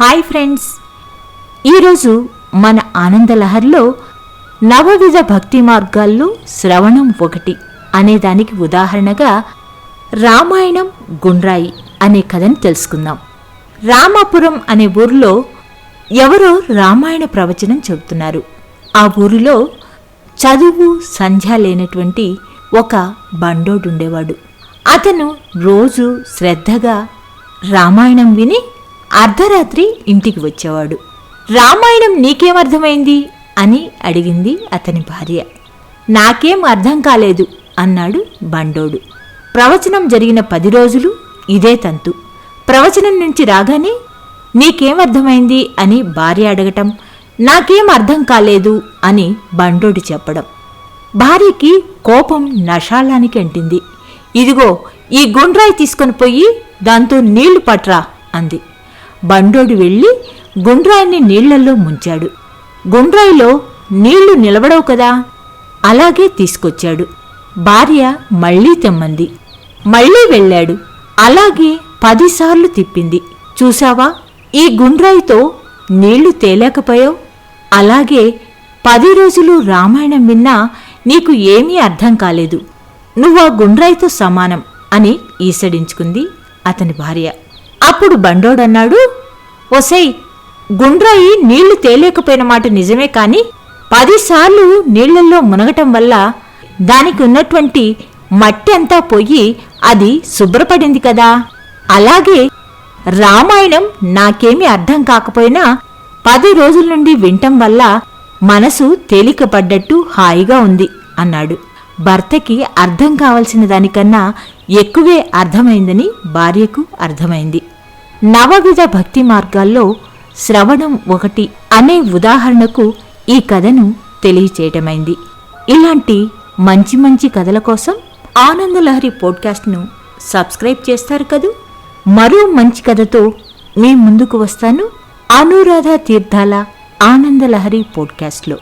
Hi friends. ఈరోజు మన ఆనందలహర్లో నవవిధ భక్తి మార్గాల్లో శ్రవణం ఒకటి అనే దానికి ఉదాహరణగా రామాయణం గుండ్రాయి అనే కథని తెలుసుకుందాం. రామాపురం అనే ఊరిలో ఎవరో రామాయణ ప్రవచనం చెబుతున్నారు. ఆ ఊరిలో చదువు సంధ్య లేనటువంటి ఒక బండోడుండేవాడు అతను రోజు శ్రద్ధగా రామాయణం విని అర్ధరాత్రి ఇంటికి వచ్చేవాడు. రామాయణం నీకేమర్థమైంది? అని అడిగింది అతని భార్య. నాకేం అర్థం కాలేదు అన్నాడు బండోడు. ప్రవచనం జరిగిన పది రోజులు ఇదే తంతు. ప్రవచనం నుంచి రాగానే నీకేం అర్థమైంది అని భార్య అడగటం. నాకేం అర్థం కాలేదు అని బండోడు చెప్పడం. భార్యకి కోపం నషాలానికి అంటింది. ఇదిగో ఈ గుండ్రాయి తీసుకొని పోయి దాంతో నీళ్ళు పట్రా అంది. బండోడు వెళ్ళి గుండ్రాయిని నీళ్ళలో ముంచాడు. గుండ్రాయిలో నీళ్ళు నిలబడవు కదా? అలాగే తీసుకొచ్చాడు. భార్య మళ్ళీ తెమ్మంది. మళ్ళీ వెళ్ళాడు. అలాగే పదిసార్లు తిప్పింది. చూశావా? ఈ గుండ్రాయితో నీళ్ళు తేలేకపోయావు? అలాగే పది రోజులు రామాయణం విన్నా నీకు ఏమీ అర్థం కాలేదు. నువ్వు ఆ గుండ్రాయితో సమానం అని ఈసడించుకుంది అతని భార్య. అప్పుడు బండోడన్నాడు ఒసై గుండ్రాయి నీళ్ళు తేలేకపోయిన మాట నిజమే కాని పదిసార్లు నీళ్ళలో మునగటం వల్ల దానికి ఉన్నటువంటి మట్టి అంతా పోయి అది శుభ్రపడింది కదా. అలాగే రామాయణం నాకేమీ అర్థం కాకపోయినా పది రోజుల నుండి వింటం వల్ల మనసు తేలికపడ్డట్టు హాయిగా ఉంది అన్నాడు. భర్తకి అర్థం కావలసిన దానికన్నా ఎక్కువే అర్థమైందని భార్యకు అర్థమైంది. నవవిధ భక్తి మార్గాల్లో శ్రవణం ఒకటి అనే ఉదాహరణకు ఈ కథను తెలియచేయటమైంది. ఇలాంటి మంచి మంచి కథల కోసం ఆనందలహరి పోడ్కాస్ట్ను సబ్స్క్రైబ్ చేస్తారు కదూ? మరో మంచి కథతో మీ ముందుకు వస్తాను. అనురాధ తీర్థాల ఆనందలహరి పోడ్కాస్ట్లో.